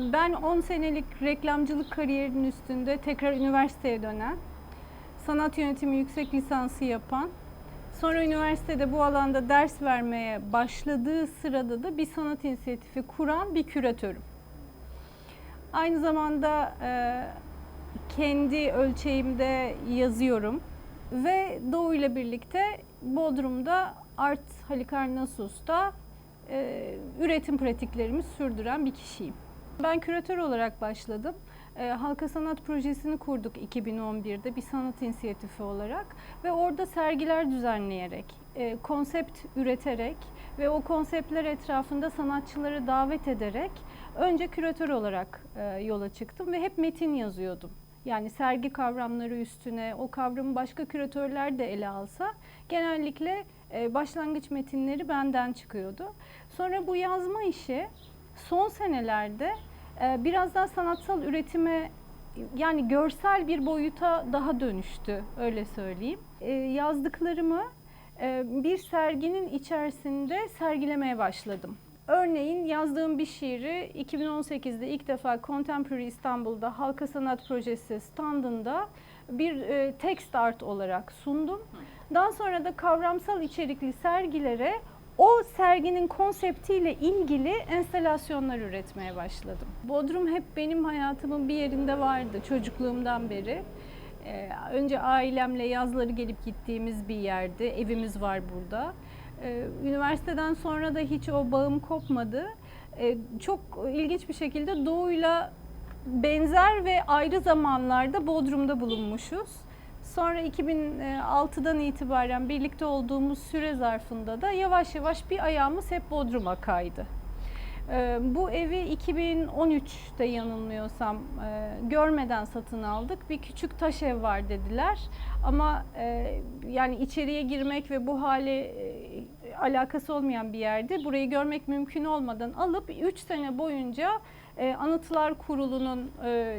Ben 10 senelik reklamcılık kariyerinin üstünde tekrar üniversiteye dönen, sanat yönetimi yüksek lisansı yapan, sonra üniversitede bu alanda ders vermeye başladığı sırada da bir sanat inisiyatifi kuran bir küratörüm. Aynı zamanda e, kendi ölçeğimde yazıyorum ve Doğu ile birlikte Bodrum'da Art Halikarnassus'ta e, üretim pratiklerimi sürdüren bir kişiyim. Ben küratör olarak başladım. E, Halka Sanat Projesi'ni kurduk 2011'de bir sanat inisiyatifi olarak ve orada sergiler düzenleyerek, e, konsept üreterek ve o konseptler etrafında sanatçıları davet ederek önce küratör olarak e, yola çıktım ve hep metin yazıyordum. Yani sergi kavramları üstüne o kavramı başka küratörler de ele alsa genellikle e, başlangıç metinleri benden çıkıyordu. Sonra bu yazma işi son senelerde biraz daha sanatsal üretime yani görsel bir boyuta daha dönüştü öyle söyleyeyim. E, yazdıklarımı e, bir serginin içerisinde sergilemeye başladım. Örneğin yazdığım bir şiiri 2018'de ilk defa Contemporary İstanbul'da Halka Sanat Projesi standında bir e, text art olarak sundum. Daha sonra da kavramsal içerikli sergilere o serginin konseptiyle ilgili enstalasyonlar üretmeye başladım. Bodrum hep benim hayatımın bir yerinde vardı çocukluğumdan beri. Ee, önce ailemle yazları gelip gittiğimiz bir yerdi. Evimiz var burada. Ee, üniversiteden sonra da hiç o bağım kopmadı. Ee, çok ilginç bir şekilde doğuyla benzer ve ayrı zamanlarda Bodrum'da bulunmuşuz. Sonra 2006'dan itibaren birlikte olduğumuz süre zarfında da yavaş yavaş bir ayağımız hep Bodrum'a kaydı. Ee, Bu evi 2013'te yanılmıyorsam e, görmeden satın aldık. Bir küçük taş ev var dediler. Ama e, yani içeriye girmek ve bu hale e, alakası olmayan bir yerde burayı görmek mümkün olmadan alıp 3 sene boyunca Anıtlar Kurulu'nun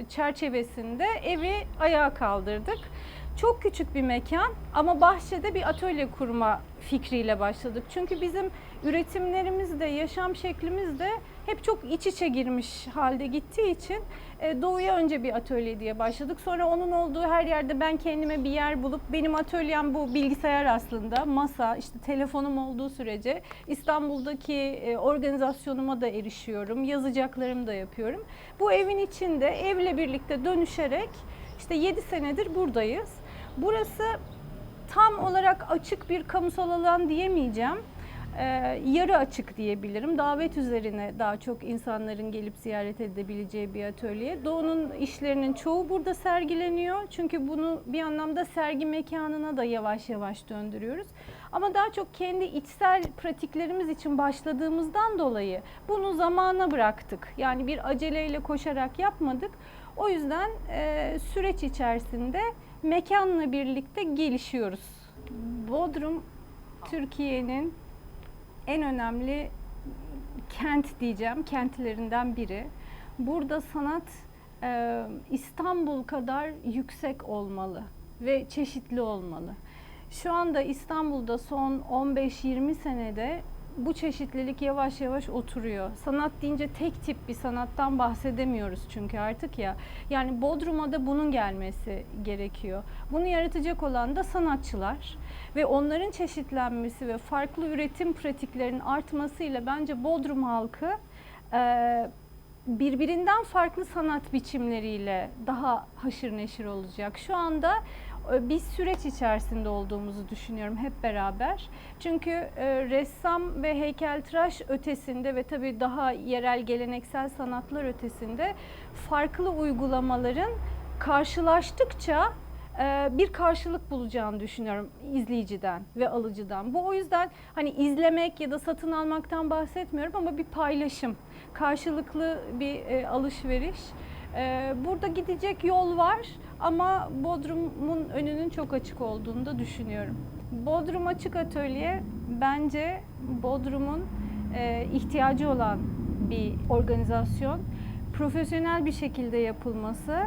çerçevesinde evi ayağa kaldırdık. Çok küçük bir mekan ama bahçede bir atölye kurma fikriyle başladık. Çünkü bizim üretimlerimiz de, yaşam şeklimiz de hep çok iç içe girmiş halde gittiği için e, Doğu'ya önce bir atölye diye başladık. Sonra onun olduğu her yerde ben kendime bir yer bulup benim atölyem bu bilgisayar aslında. Masa, işte telefonum olduğu sürece İstanbul'daki e, organizasyonuma da erişiyorum. Yazacaklarımı da yapıyorum. Bu evin içinde evle birlikte dönüşerek işte 7 senedir buradayız. Burası tam olarak açık bir kamusal alan diyemeyeceğim. Ee, yarı açık diyebilirim. Davet üzerine daha çok insanların gelip ziyaret edebileceği bir atölye. Doğu'nun işlerinin çoğu burada sergileniyor. Çünkü bunu bir anlamda sergi mekanına da yavaş yavaş döndürüyoruz. Ama daha çok kendi içsel pratiklerimiz için başladığımızdan dolayı bunu zamana bıraktık. Yani bir aceleyle koşarak yapmadık. O yüzden e, süreç içerisinde mekanla birlikte gelişiyoruz. Bodrum Türkiye'nin en önemli kent diyeceğim, kentlerinden biri. Burada sanat e, İstanbul kadar yüksek olmalı ve çeşitli olmalı. Şu anda İstanbul'da son 15-20 senede bu çeşitlilik yavaş yavaş oturuyor. Sanat deyince tek tip bir sanattan bahsedemiyoruz çünkü artık ya. Yani Bodrum'a da bunun gelmesi gerekiyor. Bunu yaratacak olan da sanatçılar ve onların çeşitlenmesi ve farklı üretim pratiklerinin artmasıyla bence Bodrum halkı e, birbirinden farklı sanat biçimleriyle daha haşır neşir olacak. Şu anda bir süreç içerisinde olduğumuzu düşünüyorum hep beraber. Çünkü e, ressam ve heykeltıraş ötesinde ve tabii daha yerel geleneksel sanatlar ötesinde farklı uygulamaların karşılaştıkça e, bir karşılık bulacağını düşünüyorum izleyiciden ve alıcıdan. Bu o yüzden hani izlemek ya da satın almaktan bahsetmiyorum ama bir paylaşım, karşılıklı bir e, alışveriş. E, Burada gidecek yol var ama Bodrum'un önünün çok açık olduğunu da düşünüyorum. Bodrum Açık Atölye bence Bodrum'un e, ihtiyacı olan bir organizasyon. Profesyonel bir şekilde yapılması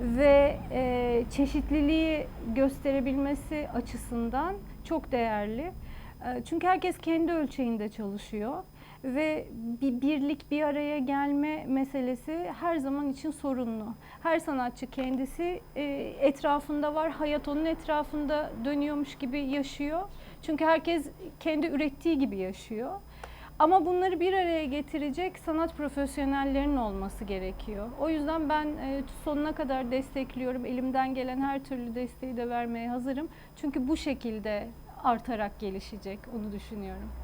ve e, çeşitliliği gösterebilmesi açısından çok değerli. E, çünkü herkes kendi ölçeğinde çalışıyor. Ve bir birlik bir araya gelme meselesi her zaman için sorunlu. Her sanatçı kendisi e, etrafında var, hayat onun etrafında dönüyormuş gibi yaşıyor. Çünkü herkes kendi ürettiği gibi yaşıyor. Ama bunları bir araya getirecek sanat profesyonellerinin olması gerekiyor. O yüzden ben e, sonuna kadar destekliyorum. Elimden gelen her türlü desteği de vermeye hazırım. Çünkü bu şekilde artarak gelişecek onu düşünüyorum.